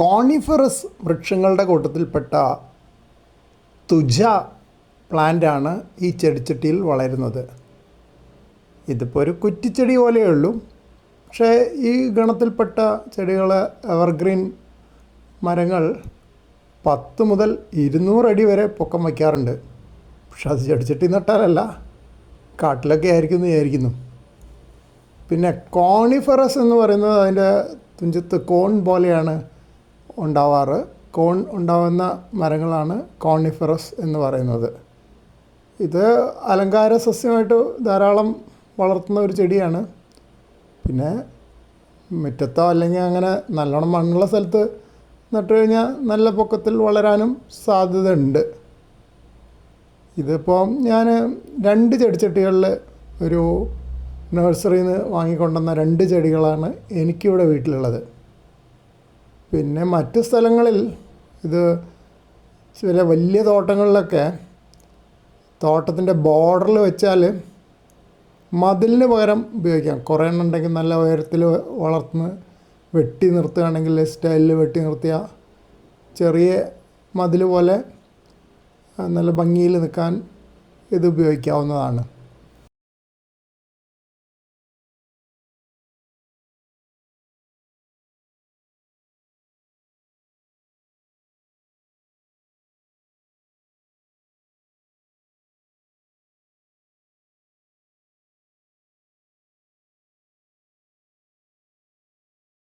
Coniferous വൃക്ഷങ്ങളുടെ കൂട്ടത്തിൽപ്പെട്ട thuja പ്ലാന്റാണ് ഈ ചെടിച്ചട്ടിയിൽ വളരുന്നത്. ഇതിപ്പോൾ ഒരു കുറ്റിച്ചെടി പോലെയേ ഉള്ളൂ. പക്ഷേ ഈ ഗണത്തിൽപ്പെട്ട ചെടികൾ എവർഗ്രീൻ മരങ്ങൾ പത്ത് മുതൽ ഇരുന്നൂറ് അടി വരെ പൊക്കം വയ്ക്കാറുണ്ട്. പക്ഷെ അത് ചെടിച്ചട്ടി നട്ടാലല്ല കാട്ടിലൊക്കെ ആയിരിക്കും വിചാരിക്കുന്നു. പിന്നെ കോണിഫറസ് എന്ന് പറയുന്നത് അതിന്റെ തുഞ്ചത്ത് കോൺ പോലെയാണ് ഉണ്ടാവാറ്. കോൺ ഉണ്ടാവുന്ന മരങ്ങളാണ് കോണിഫറസ് എന്ന് പറയുന്നത്. ഇത് അലങ്കാര സസ്യമായിട്ട് ധാരാളം വളർത്തുന്ന ഒരു ചെടിയാണ്. പിന്നെ മുറ്റത്തോ അല്ലെങ്കിൽ അങ്ങനെ നല്ലോണം മണ്ണുള്ള സ്ഥലത്ത് നട്ടു കഴിഞ്ഞാൽ നല്ല പൊക്കത്തിൽ വളരാനും സാധ്യതയുണ്ട്. ഇതിപ്പോൾ ഞാൻ രണ്ട് ചെടിച്ചട്ടികളിൽ ഒരു നഴ്സറിയിൽ നിന്ന് വാങ്ങിക്കൊണ്ടുവന്ന രണ്ട് ചെടികളാണ് എനിക്കിവിടെ വീട്ടിലുള്ളത്. പിന്നെ മറ്റു സ്ഥലങ്ങളിൽ ഇത് ചില വലിയ തോട്ടങ്ങളിലൊക്കെ തോട്ടത്തിന്റെ ബോർഡറിൽ വെച്ചാൽ മതിലിന് പകരം ഉപയോഗിക്കാം. കുറേ എണ്ണം ഉണ്ടെങ്കിൽ നല്ല ഉയരത്തിൽ വളർത്തുന്ന വെട്ടി നിർത്തുകയാണെങ്കിൽ സ്റ്റൈലിൽ വെട്ടി നിർത്തിയ ചെറിയ മതിൽ പോലെ നല്ല ഭംഗിയിൽ നിൽക്കാൻ ഇത് ഉപയോഗിക്കാവുന്നതാണ്.